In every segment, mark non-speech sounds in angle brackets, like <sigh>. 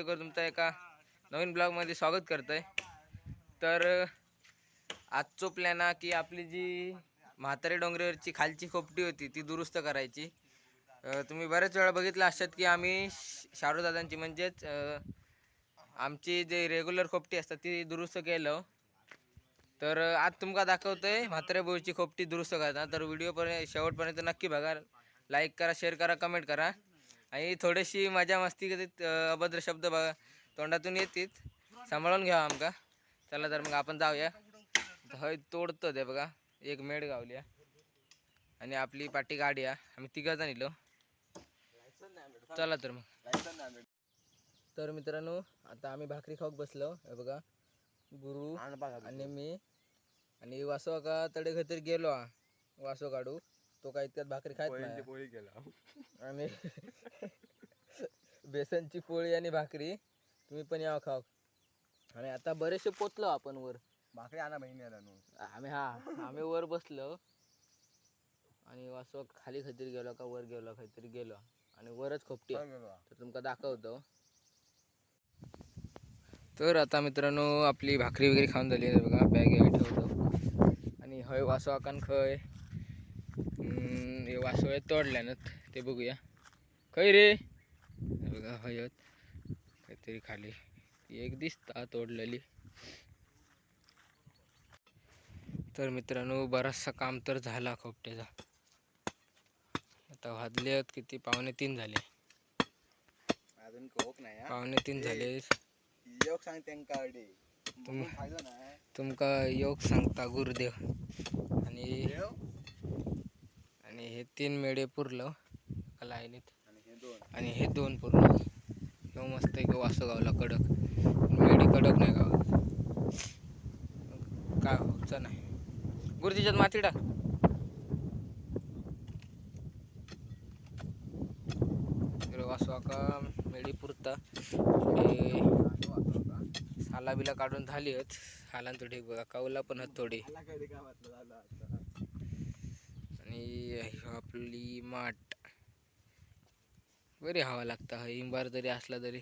वाडेकर तुमचा एका नवीन ब्लॉगमध्ये स्वागत करत आहे तर आजचो प्लॅन हा की आपली जी म्हातारे डोंगरेवरची खालची खोपटी होती ती दुरुस्त करायची. तुम्ही बऱ्याच वेळा बघितलं असतात की आम्ही श- म्हणजेच आमची जे रेग्युलर खोपटी असतात ती दुरुस्त केलं. तर आज तुमका दाखवतो आहे म्हातारे बोळची खोपटी दुरुस्त करताना. तर व्हिडिओपर्यंत शेवटपर्यंत नक्की बघा. लाईक करा शेअर करा कमेंट करा. आणि थोडीशी मजा मस्ती करीत अभद्र शब्द बघा. तोंडातून येतील सांभाळून घ्या आमका. चला तर मग आपण जाऊया. हय तोडतो ते बघा. एक मेड गावल्या आणि आपली पाठी गाडी आहे. आम्ही तिघा जण इलो. चला तर मग. तर मित्रांनो आता आम्ही भाकरी खाऊक बसलो. हे बघा. गुरु आणि मी. आणि वासो का तडे खतरी गेलो वासो काढू. तो काय इतक्यात भाकरी खात नाही. पोळी केला. आणि <laughs> बेसनची पोळी आणि भाकरी. तुम्ही पण यावं खाऊ आणि आता बरेचसे पोचलो आपण वर. भाकरी आणा बहिणी आला नो आम्ही हा आम्ही वर बसलो. आणि वासो खाली खैतरी गेलो का वर गेलो खैतरी गेलो. आणि वरच खोपटी. तर तुमका दाखवतो. तर आता मित्रांनो आपली भाकरी वगैरे खाऊन झाली. आहे बघा बॅग हे ठेवतो. आणि हय वासो आकान खय. हे वासो आहे तोडल्यानंत ते बघूया. खय रे बघा हयत. काहीतरी खाली. एक दिसता तोडलेली. तर मित्रांनो बराचसा काम तर झाला खोपट्याचा. आता वाजले किती? पावणे तीन झाले. अजून कोक नाही. पावणे तीन झाले. योग सांग त्यांका तुम- तुमका योग सांगता गुरुदेव. आणि आणि हे तीन मेढे पुरलं लाईनीत. आणि हे दोन. आणि हे दोन पुरलं. ह्यो मस्त एक वासो गावला कडक. मेढी कडक नाही गावात. काय होचं नाही. गुरुजीच्यात माती टाक. तर वासो का मेढी पुरता. हे साला बिला काढून झाली आहेत. सालान थोडी बघा. कावला पण थोडी आला कधी गावातलं झालं आता आणि आपली माठ. बरी हवा लागता हिंबार जरी असला तरी.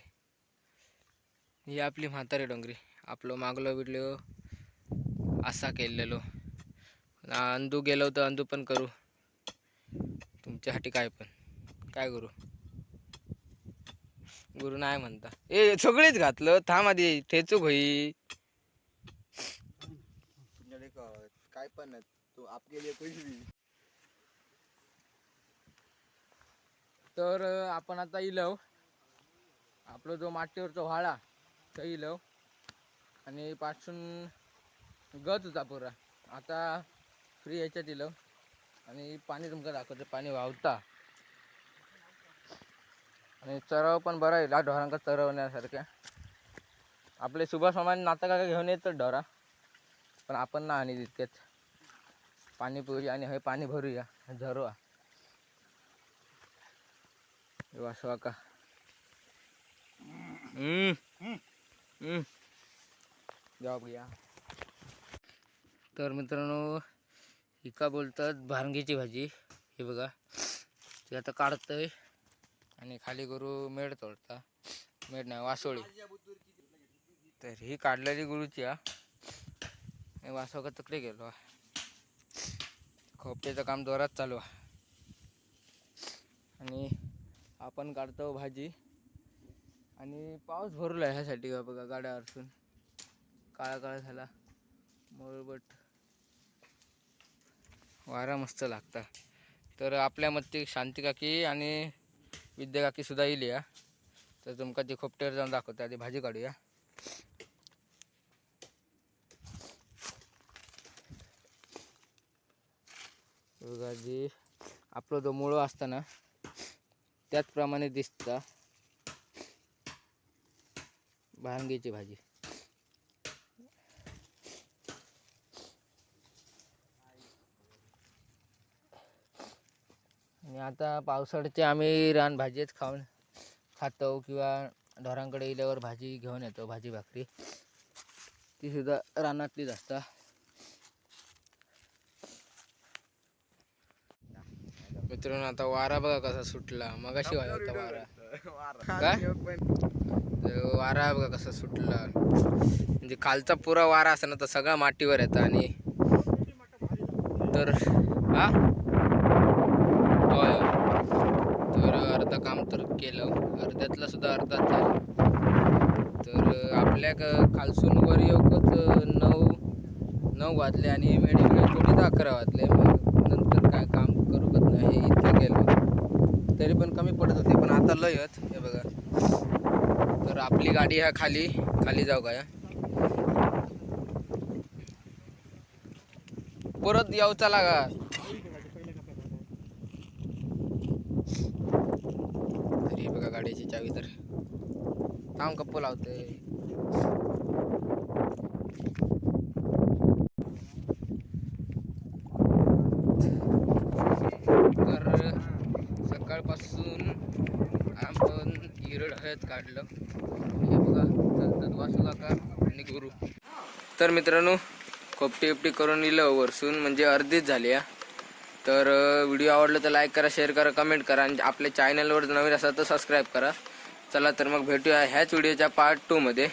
ही आपली म्हातारी डोंगरी. आपलं मागलो बिडलो असा केलेलो. अंदू गेलो तर अंदू पण करू. तुमच्यासाठी काय पण. काय करू? गुरु नाही म्हणता. ए सगळीच घातलं. थांब आधी. ठेचूक होई काय पण नाही तू आपके लिए कुछ भी. तर आपण आता इलव. आपलं जो मातीवरचा व्हाळा तो इलव. आणि पासून गच होता पुरा. आता फ्री याच्यात इलव. आणि पाणी तुमका दाखवतं पाणी व्हावता. आणि चराव पण बरा येईल ढोरांका चरवण्यासारख्या आपले सुभाष मामाने नाता काका घेऊन येतात ढोरा. पण आपण ना आणि तितकेच पाणी पिऊया आणि हे पाणी भरूया झरवा. वासवा का हम्म. हम्म. जाऊ भैया. तर मित्रांनो ही का बोलतात भांगीची भाजी. हे बघा ती आता काढतंय आणि खाली करू मेड तोडता. मेड नाही वासोळी. तर ही काढलेली गुरुची हा. हे वासवा का तकडे गेलो. खोपट्याचं काम जोरात चालू आहे आणि आपण काढतो भाजी. आणि पाऊस भरला आहे ह्यासाठी का बघा गाड्या अडचून काळा काळा झाला. मोळबट. वारा मस्त लागता. तर आपल्या मते शांती काकी आणि विद्या काकी सुद्धा येईल या. तर तुमका ती खोपट्यावर जाऊन दाखवते. आधी भाजी काढूया. बघा जी आपलं जो मुळं असतं ना त्याचप्रमाणे दिसता भांगेची भाजी. आणि आता पावसाळ्याचे आम्ही रानभाजीच खाऊन खातो किंवा ढोरांकडे इल्यावर भाजी घेऊन येतो भाजी भाकरी. ती सुद्धा रानातलीच असता. मित्रांनो आता वारा बघा कसा सुटला. मगाशी वारा होता वारा. काय? वारा बघा कसा सुटला. म्हणजे खालचा पुरा वारा असं ना तर सगळा मातीवर येतं आणि तर हा? होय. तर अर्ध काम तर केलं. अर्ध्यातलं सुद्धा अर्धाच झालं. तर आपल्या क- खालसून वर येऊकच नऊ नऊ वाजले आणि मेडिकल थोडी अकरा वाजले. मग नंतर काय काम करूकच नाही इतकं गेलो तरी पण कमी पडत होते पण आता लयत हे बघा. तर आपली गाडी ह्या खाली खाली जाऊ का या? परत यावचा लागा का? हे बघा गाडीची चावी तर. थांब कप्पू लावते तर सकाळपासून आपण हिरड काढलं. हे बघा चालतात वासू का आणि गुरु. तर मित्रांनो खोपटी बिपटी करून दिलं वरसून म्हणजे अर्धीच झाली या तर व्हिडिओ आवडला तर लाईक करा शेअर करा कमेंट करा आणि आपल्या चॅनलवर नवीन असाल तर सबस्क्राईब करा. चला तर मग भेटूया ह्याच व्हिडिओच्या पार्ट टूमध्ये